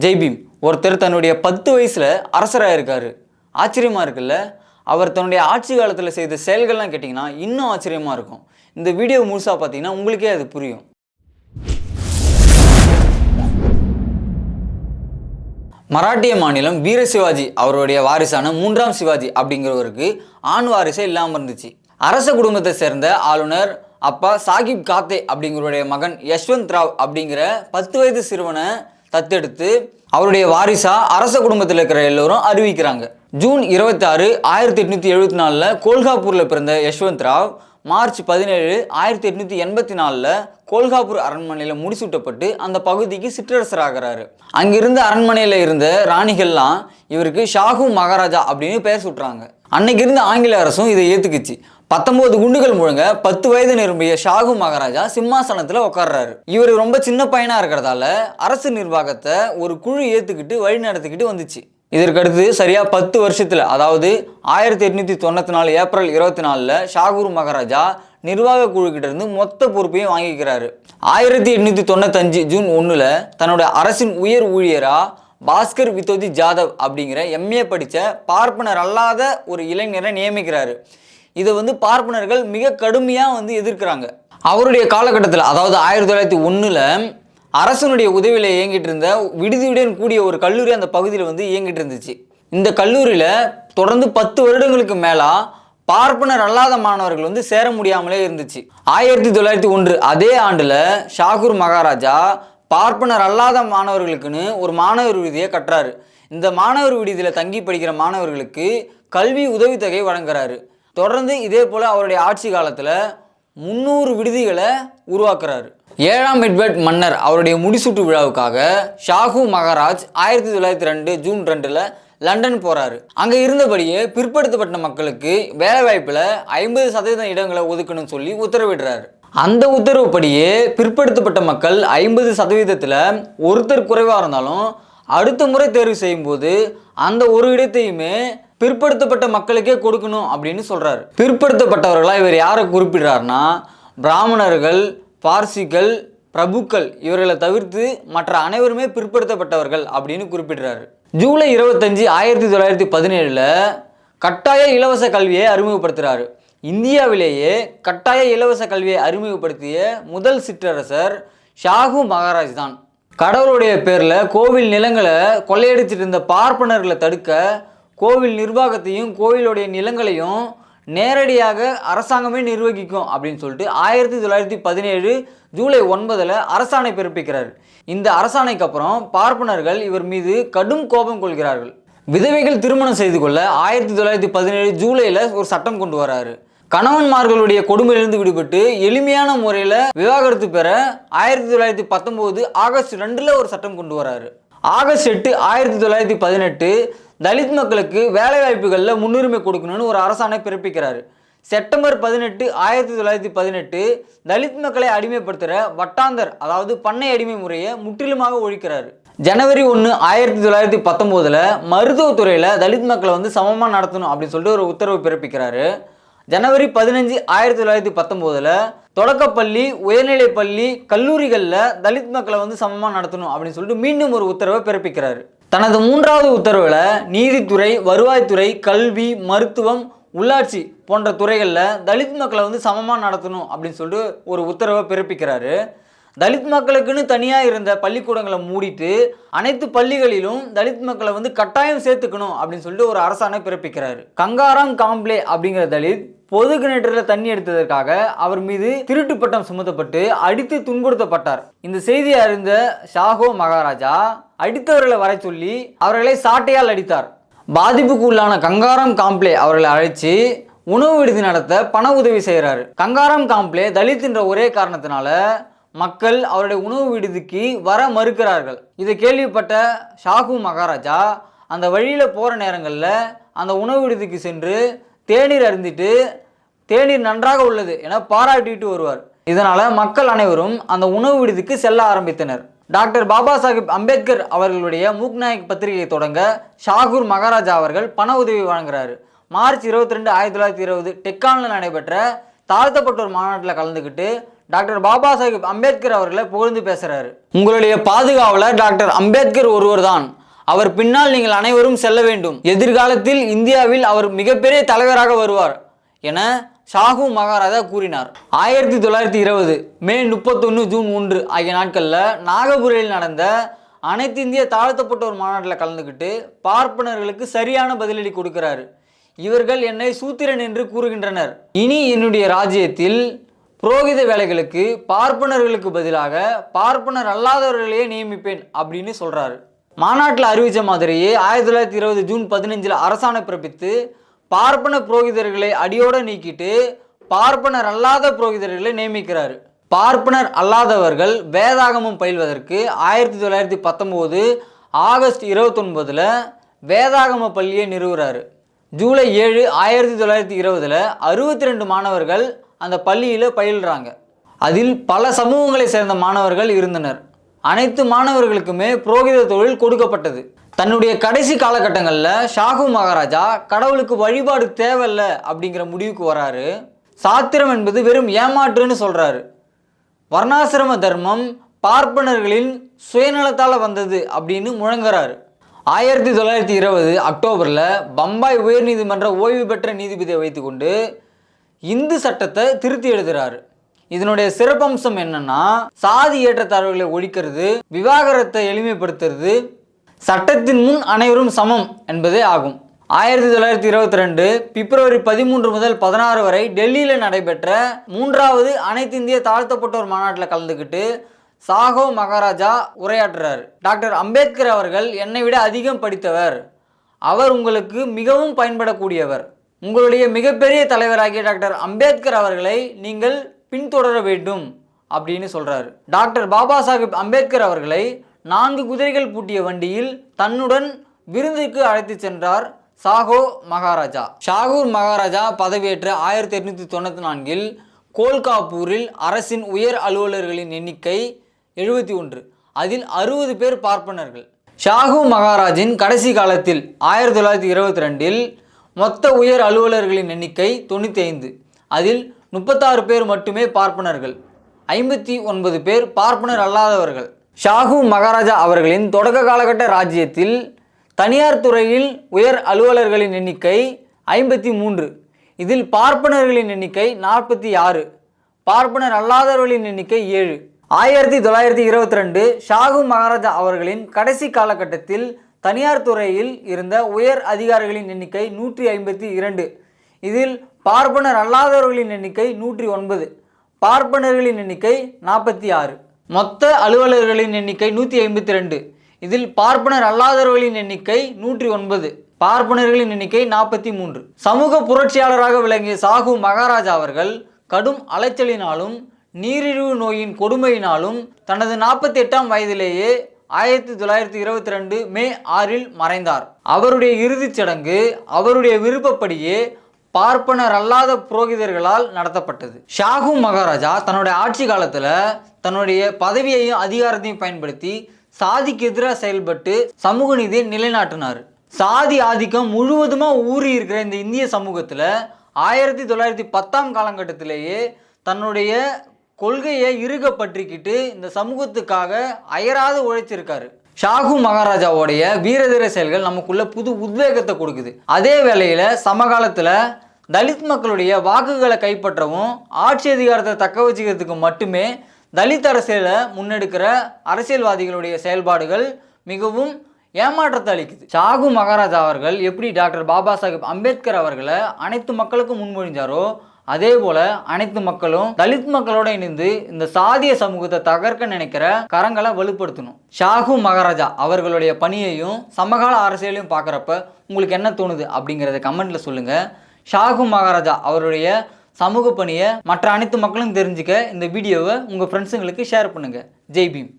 ஜெய்பீம் ஒருத்தர் தன்னுடைய பத்து வயசில் அரசராக இருக்கார். ஆச்சரியமாக இருக்குல்ல? அவர் தன்னுடைய ஆட்சி காலத்தில் செய்த செயல்கள்லாம் கேட்டிங்கன்னா இன்னும் ஆச்சரியமாக இருக்கும். இந்த வீடியோ முழுசாக பார்த்தீங்கன்னா உங்களுக்கே அது புரியும். மராட்டிய மாநிலம் வீர சிவாஜி அவருடைய வாரிசான மூன்றாம் சிவாஜி அப்படிங்கிறவருக்கு ஆண் வாரிசே இல்லாமல் இருந்துச்சு. அரச குடும்பத்தை சேர்ந்த ஆளுநர் அப்பா சாகிப் காத்தே அப்படிங்கிறவருடைய மகன் யஷ்வந்த் ராவ் அப்படிங்கிற பத்து வயது சிறுவனை தத்தெடுத்து அவருடைய வாரிசா அரச குடும்பத்தில் இருக்கிற எல்லோரும் அறிவிக்கிறாங்க. ஜூன் இருபத்தி ஆறு ஆயிரத்தி எட்நூத்தி எழுபத்தி நாலில் கோல்காப்பூரில் பிறந்த யஷ்வந்த் ராவ் மார்ச் பதினேழு ஆயிரத்தி எட்நூத்தி எண்பத்தி நாலில் கோல்காப்பூர் அரண்மனையில் முடிசூட்டப்பட்டு அந்த பகுதிக்கு சிற்றரசராகிறாரு அங்கிருந்த அரண்மனையில் இருந்த ராணிகள்லாம் இவருக்கு ஷாகு மகாராஜா அப்படின்னு பெயர் சுட்டுறாங்க. அன்னைக்கு இருந்த ஆங்கில அரசும் இதை ஏத்துக்குச்சு. பத்தொன்பது குண்டுகள் முழுங்க பத்து வயது நிரம்பிய ஷாகு மகாராஜா சிம்மாசனத்தில் உட்கார்றாரு இவர் ரொம்ப சின்ன பையனாக இருக்கிறதால அரசு நிர்வாகத்தை ஒரு குழு ஏற்றுக்கிட்டு வழி நடத்திக்கிட்டு வந்துச்சு. இதற்கடுத்து சரியாக பத்து வருஷத்தில் அதாவது ஆயிரத்தி எட்நூத்தி தொண்ணூத்தி நாலு ஏப்ரல் இருபத்தி நாலில் ஷாகூர் மகாராஜா நிர்வாக குழுக்கிட்ட இருந்து மொத்த பொறுப்பையும் வாங்கிக்கிறாரு. ஆயிரத்தி எட்நூத்தி தொண்ணூத்தஞ்சு ஜூன் ஒன்றில் தன்னோட அரசின் உயர் ஊழியராக பாஸ்கர் வித்தோதி ஜாதவ் அப்படிங்கிற எம்ஏ படித்த பார்ப்பனர் அல்லாத ஒரு இளைஞரை நியமிக்கிறாரு. இதை வந்து பார்ப்பனர்கள் மிக கடுமையாக வந்து எதிர்க்கிறாங்க. அவருடைய காலகட்டத்தில் அதாவது ஆயிரத்தி தொள்ளாயிரத்தி ஒன்றில் அரசனுடைய உதவியில் இயங்கிட்டு இருந்த விடுதியுடன் கூடிய ஒரு கல்லூரி அந்த பகுதியில் வந்து இயங்கிட்டு இருந்துச்சு. இந்த கல்லூரியில் தொடர்ந்து பத்து வருடங்களுக்கு மேலாக பார்ப்பனர் அல்லாத மாணவர்கள் வந்து சேர முடியாமலே இருந்துச்சு. ஆயிரத்தி தொள்ளாயிரத்தி ஒன்று அதே ஆண்டில் ஷாகூர் மகாராஜா பார்ப்பனர் அல்லாத மாணவர்களுக்குன்னு ஒரு மாணவர் விடுதியை கட்டுறாரு. இந்த மாணவர் விடுதியில் தங்கி படிக்கிற மாணவர்களுக்கு கல்வி உதவித்தொகை வழங்குறாரு. தொடர்ந்து இதே போல் அவருடைய ஆட்சி காலத்தில் முந்நூறு விடுதிகளை உருவாக்குறாரு. ஏழாம் எட்வர்ட் மன்னர் அவருடைய முடிசூட்டு விழாவுக்காக ஷாஹு மகாராஜ் ஆயிரத்தி தொள்ளாயிரத்தி ரெண்டு ஜூன் ரெண்டில் லண்டன் போகிறாரு அங்கே இருந்தபடியே பிற்படுத்தப்பட்ட மக்களுக்கு வேலைவாய்ப்பில் ஐம்பது சதவீதம் இடங்களை ஒதுக்கணும்னு சொல்லி உத்தரவிடுறாரு. அந்த உத்தரவுப்படியே பிற்படுத்தப்பட்ட மக்கள் ஐம்பது சதவீதத்தில் ஒருத்தர் குறைவாக இருந்தாலும் அடுத்த முறை தேர்வு செய்யும்போது அந்த ஒரு இடத்தையுமே பிற்படுத்தப்பட்ட மக்களுக்கே கொடுக்கணும் அப்படின்னு சொல்கிறாரு பிற்படுத்தப்பட்டவர்களாக இவர் யாரை குறிப்பிடுறாருன்னா பிராமணர்கள் பார்சிகள் பிரபுக்கள் இவர்களை தவிர்த்து மற்ற அனைவருமே பிற்படுத்தப்பட்டவர்கள் அப்படின்னு குறிப்பிடுறாரு. ஜூலை இருபத்தஞ்சு ஆயிரத்தி தொள்ளாயிரத்தி பதினேழில் கட்டாய இலவச கல்வியை அறிமுகப்படுத்துகிறாரு இந்தியாவிலேயே கட்டாய இலவச கல்வியை அறிமுகப்படுத்திய முதல் சிற்றரசர் ஷாகு மகாராஜ் தான். கடவுளுடைய பேரில் கோவில் நிலங்களை கொள்ளையடிச்சிட்டு இருந்த பார்ப்பனர்களை தடுக்க கோவில் நிர்வாகத்தையும் கோவிலுடைய நிலங்களையும் நேரடியாக அரசாங்கமே நிர்வகிக்கும் அப்படின்னு சொல்லிட்டு ஆயிரத்தி தொள்ளாயிரத்தி பதினேழு ஜூலை ஒன்பதில் அரசாணை பிறப்பிக்கிறார். இந்த அரசாணைக்கு அப்புறம் பார்ப்பனர்கள் இவர் மீது கடும் கோபம் கொள்கிறார்கள். விதவைகள் திருமணம் செய்து கொள்ள ஆயிரத்தி தொள்ளாயிரத்தி பதினேழு ஜூலையில் ஒரு சட்டம் கொண்டு வராரு. கணவன்மார்களுடைய கொடுமையிலிருந்து விடுபட்டு எளிமையான முறையில் விவாகரத்து பெற ஆயிரத்தி தொள்ளாயிரத்தி பத்தொம்போது ஆகஸ்ட் ரெண்டில் ஒரு சட்டம் கொண்டு வராரு. ஆகஸ்ட் எட்டு ஆயிரத்தி தொள்ளாயிரத்தி பதினெட்டு தலித் மக்களுக்கு வேலை வாய்ப்புகளில் முன்னுரிமை கொடுக்கணும்னு ஒரு அரசாணை பிறப்பிக்கிறாரு. செப்டம்பர் பதினெட்டு ஆயிரத்தி தொள்ளாயிரத்தி பதினெட்டு தலித் மக்களை அடிமைப்படுத்துகிற வட்டாந்தர் அதாவது பண்ணை அடிமை முறையை முற்றிலுமாக ஒழிக்கிறார். ஜனவரி ஒன்று ஆயிரத்தி தொள்ளாயிரத்தி பத்தொம்போதில் மருத்துவத்துறையில் தலித் மக்களை வந்து சமமாக நடத்தணும் அப்படின்னு சொல்லிட்டு ஒரு உத்தரவு பிறப்பிக்கிறாரு. ஜனவரி பதினஞ்சு ஆயிரத்தி தொள்ளாயிரத்தி பத்தொம்போதில் தொடக்கப்பள்ளி உயர்நிலைப்பள்ளி கல்லூரிகளில் தலித் மக்களை வந்து சமமாக நடத்தணும் அப்படின்னு சொல்லிட்டு மீண்டும் ஒரு உத்தரவை பிறப்பிக்கிறாரு. தனது மூன்றாவது உத்தரவில் நீதித்துறை வருவாய்த்துறை கல்வி மருத்துவம் உள்ளாட்சி போன்ற துறைகளில் தலித் மக்களை வந்து சமமாக நடத்தணும் அப்படின்னு சொல்லிட்டு ஒரு உத்தரவை பிறப்பிக்கிறாரு. தலித் மக்களுக்குன்னு தனியாக இருந்த பள்ளிக்கூடங்களை மூடிட்டு அனைத்து பள்ளிகளிலும் தலித் மக்களை வந்து கட்டாயம் சேர்த்துக்கணும் அப்படின்னு சொல்லிட்டு ஒரு அரசாணை பிறப்பிக்கிறாரு. கங்காராம் காம்ப்ளே அப்படிங்கிற தலித் பொது கிணற்றில் தண்ணி எடுத்ததற்காக அவர் மீது திருட்டு பட்டம் சுமத்தப்பட்டு அடித்து துன்புறுத்தப்பட்டார். இந்த செய்தியை அறிந்த ஷாகோ மகாராஜா அடித்தவர்களை வர சொல்லி அவர்களை சாட்டையால் அடித்தார். பாதிப்புக்கு உள்ளான கங்காராம் காம்ப்ளே அவர்களை அழைச்சி உணவு விடுதி நடத்த பண உதவி செய்கிறாரு கங்காராம் காம்ப்ளே தலித் என்ற ஒரே காரணத்தினால மக்கள் அவருடைய உணவு விடுதிக்கு வர மறுக்கிறார்கள். இதை கேள்விப்பட்ட ஷாகு மகாராஜா அந்த வழியில் போகிற நேரங்களில் அந்த உணவு விடுதிக்கு சென்று தேநீர் அருந்திட்டு தேநீர் நன்றாக உள்ளது என பாராட்டிட்டு வருவார். இதனால் மக்கள் அனைவரும் அந்த உணவு விடுதிக்கு செல்ல ஆரம்பித்தனர். டாக்டர் பாபா சாஹிப் அம்பேத்கர் அவர்களுடைய மூக்நாயக் பத்திரிகையை தொடங்க ஷாகூர் மகாராஜா அவர்கள் பண உதவி வழங்குறாரு. மார்ச் இருபத்தி ரெண்டு ஆயிரத்தி தொள்ளாயிரத்தி இருபது டெக்கானில் நடைபெற்ற தாழ்த்தப்பட்டோர் மாநாட்டில் கலந்துக்கிட்டு டாக்டர் பாபா சாஹிப் அம்பேத்கர் அவர்களை புகழ்ந்து பேசுறாரு. உங்களுடைய பாதுகாவலர் டாக்டர் அம்பேத்கர் ஒருவர்தான் அவர் பின்னால் நீங்கள் அனைவரும் செல்ல வேண்டும். எதிர்காலத்தில் இந்தியாவில் அவர் மிகப்பெரிய தலைவராக வருவார் என ஷாகு மகாராஜா கூறினார். ஆயிரத்தி தொள்ளாயிரத்தி இருபது மே முப்பத்தொன்று ஜூன் ஒன்று ஆகிய நாட்களில் நாகபுரியில் நடந்த அனைத்து இந்திய தாழ்த்தப்பட்டோர் மாநாட்டில் கலந்துக்கிட்டு பார்ப்பனர்களுக்கு சரியான பதிலடி கொடுக்கிறார். இவர்கள் என்னை சூத்திரன் என்று கூறுகின்றனர். இனி என்னுடைய ராஜ்யத்தில் புரோகித வேலைகளுக்கு பார்ப்பனர்களுக்கு பதிலாக பார்ப்பனர் அல்லாதவர்களையே நியமிப்பேன் அப்படின்னு சொல்கிறாரு மாநாட்டில் அறிவித்த மாதிரியே ஆயிரத்தி தொள்ளாயிரத்தி இருபது ஜூன் பதினஞ்சில் அரசாணை பிறப்பித்து பார்ப்பன புரோகிதர்களை அடியோடு நீக்கிட்டு பார்ப்பனர் அல்லாத புரோகிதர்களை நியமிக்கிறார். பார்ப்பனர் அல்லாதவர்கள் வேதாகமம் பயில்வதற்கு ஆயிரத்தி தொள்ளாயிரத்தி பத்தொம்போது ஆகஸ்ட் இருபத்தொன்பதில் வேதாகம பள்ளியை நிறுவுறாரு. ஜூலை ஏழு ஆயிரத்தி தொள்ளாயிரத்தி இருபதில் அறுபத்தி ரெண்டு மாணவர்கள் அந்த பள்ளியில் பயில்றாங்க. அதில் பல சமூகங்களை சேர்ந்த மாணவர்கள் இருந்தனர். அனைத்து மாணவர்களுக்குமே புரோகித தொழில் கொடுக்கப்பட்டது. தன்னுடைய கடைசி காலகட்டங்களில் ஷாகு மகாராஜா கடவுளுக்கு வழிபாடு தேவையில்ல அப்படிங்கிற முடிவுக்கு வராரு. சாத்திரம் என்பது வெறும் ஏமாற்றுன்னு சொல்கிறாரு வர்ணாசிரம தர்மம் பார்ப்பனர்களின் சுயநலத்தால் வந்தது அப்படின்னு முழங்குறாரு. ஆயிரத்தி தொள்ளாயிரத்தி இருபது அக்டோபரில் பம்பாய் உயர்நீதிமன்ற ஓய்வு பெற்ற நீதிபதியை வைத்துக்கொண்டு இந்து சட்டத்தை திருத்தி எழுதுறாரு. இதனுடைய சிறப்பம்சம் என்னன்னா சாதி ஏற்றத்தாழ்வுகளை ஒழிக்கிறது விவாகரத்தை எளிமைப்படுத்துறது சட்டத்தின் முன் அனைவரும் சமம் என்பதே ஆகும். ஆயிரத்தி தொள்ளாயிரத்தி இருபத்தி ரெண்டு பிப்ரவரி பதிமூன்று முதல் பதினாறு வரை டெல்லியில் நடைபெற்ற மூன்றாவது அனைத்து இந்திய தாழ்த்தப்பட்டோர் மாநாட்டில் கலந்துக்கிட்டு சாகோ மகாராஜா உரையாற்றுறார். டாக்டர் அம்பேத்கர் அவர்கள் என்னை விட அதிகம் படித்தவர். அவர் உங்களுக்கு மிகவும் பயன்படக்கூடியவர். உங்களுடைய மிகப்பெரிய தலைவராகிய டாக்டர் அம்பேத்கர் அவர்களை நீங்கள் பின்தொடர வேண்டும் அப்படின்னு சொல்கிறார் டாக்டர் பாபா சாஹிப் அம்பேத்கர் அவர்களை நான்கு குதிரைகள் பூட்டிய வண்டியில் தன்னுடன் விருந்துக்கு அழைத்து சென்றார் சாகோ மகாராஜா. ஷாகூர் மகாராஜா பதவியேற்ற ஆயிரத்தி எட்நூற்றி தொண்ணூற்றி நான்கில் கோல்காப்பூரில் அரசின் உயர் அலுவலர்களின் எண்ணிக்கை எழுபத்தி ஒன்று. அதில் அறுபது பேர் பார்ப்பனர்கள். ஷாகு மகாராஜின் கடைசி காலத்தில் ஆயிரத்தி தொள்ளாயிரத்தி இருபத்தி ரெண்டில் மொத்த உயர் அலுவலர்களின் எண்ணிக்கை தொண்ணூற்றி ஐந்து. அதில் முப்பத்தாறு பேர் மட்டுமே பார்ப்பனர்கள். ஐம்பத்தி ஒன்பது பேர் பார்ப்பனர் அல்லாதவர்கள். ஷாகு மகாராஜா அவர்களின் தொடக்க காலகட்ட ராஜ்யத்தில் தனியார் துறையில் உயர் அலுவலர்களின் எண்ணிக்கை ஐம்பத்தி மூன்று. இதில் பார்ப்பனர்களின் எண்ணிக்கை நாற்பத்தி ஆறு. பார்ப்பனர் அல்லாதவர்களின் எண்ணிக்கை ஏழு. ஆயிரத்தி தொள்ளாயிரத்தி இருபத்தி ரெண்டு ஷாகு மகாராஜா அவர்களின் கடைசி காலகட்டத்தில் தனியார் துறையில் இருந்த உயர் அதிகாரிகளின் எண்ணிக்கை நூற்றி ஐம்பத்தி இரண்டு. இதில் பார்ப்பனர் அல்லாதவர்களின் எண்ணிக்கை நூற்றி ஒன்பது. பார்ப்பனர்களின் எண்ணிக்கை நாற்பத்தி ஆறு. மொத்த அலுவலர்களின் எண்ணிக்கை நூற்றி ஐம்பத்தி ரெண்டு. இதில் பார்ப்பனர் அல்லாதவர்களின் எண்ணிக்கை நூற்றி ஒன்பது. பார்ப்பனர்களின் எண்ணிக்கை நாற்பத்தி மூன்று. சமூக புரட்சியாளராக விளங்கிய சாகு மகாராஜா அவர்கள் கடும் அலைச்சலினாலும் நீரிழிவு நோயின் கொடுமையினாலும் தனது நாற்பத்தி எட்டாம் வயதிலேயே ஆயிரத்தி தொள்ளாயிரத்தி இருபத்தி ரெண்டு மே ஆறில் மறைந்தார். அவருடைய இறுதிச் சடங்கு அவருடைய விருப்பப்படியே பார்ப்பனர் அல்லாத புரோகிதர்களால் நடத்தப்பட்டது. ஷாகு மகாராஜா தன்னுடைய ஆட்சி காலத்தில் தன்னுடைய பதவியையும் அதிகாரத்தையும் பயன்படுத்தி சாதிக்கு எதிராக செயல்பட்டு சமூக நீதியை நிலைநாட்டினார். சாதி ஆதிக்கம் முழுவதுமாக ஊறி இருக்கிற இந்த இந்திய சமூகத்தில் ஆயிரத்தி தொள்ளாயிரத்தி பத்தாம் காலகட்டத்திலேயே தன்னுடைய கொள்கையை இறுக பற்றிக்கிட்டு இந்த சமூகத்துக்காக அயராது உழைச்சிருக்காரு. ஷாகு மகாராஜாவோடைய வீரதீர செயல்கள் நமக்குள்ள புது உத்வேகத்தை கொடுக்குது. அதே வேளையில் சமகாலத்தில் தலித் மக்களுடைய வாக்குகளை கைப்பற்றவும் ஆட்சி அதிகாரத்தை தக்க வச்சுக்கிறதுக்கு மட்டுமே தலித் அரசியலை முன்னெடுக்கிற அரசியல்வாதிகளுடைய செயல்பாடுகள் மிகவும் ஏமாற்றத்தை அளிக்குது. ஷாகு மகாராஜா அவர்கள் எப்படி டாக்டர் பாபா சாஹிப் அம்பேத்கர் அவர்களை அனைத்து மக்களுக்கும் முன்மொழிஞ்சாரோ அதே போல அனைத்து மக்களும் தலித் மக்களோட இணைந்து இந்த சாதிய சமூகத்தை தகர்க்க நினைக்கிற கரங்களை வலுப்படுத்தணும் ஷாகு மகாராஜா அவர்களுடைய பணியையும் சமகால அரசியலையும் பார்க்குறப்ப உங்களுக்கு என்ன தோணுது அப்படிங்கிறத கமெண்ட்ல சொல்லுங்க. ஷாகு மகாராஜா அவருடைய சமூக பணியை மற்ற அனைத்து மக்களும் தெரிஞ்சுக்க இந்த வீடியோவை உங்கள் ஃப்ரெண்ட்ஸுங்களுக்கு ஷேர் பண்ணுங்கள் ஜெய் பீம்.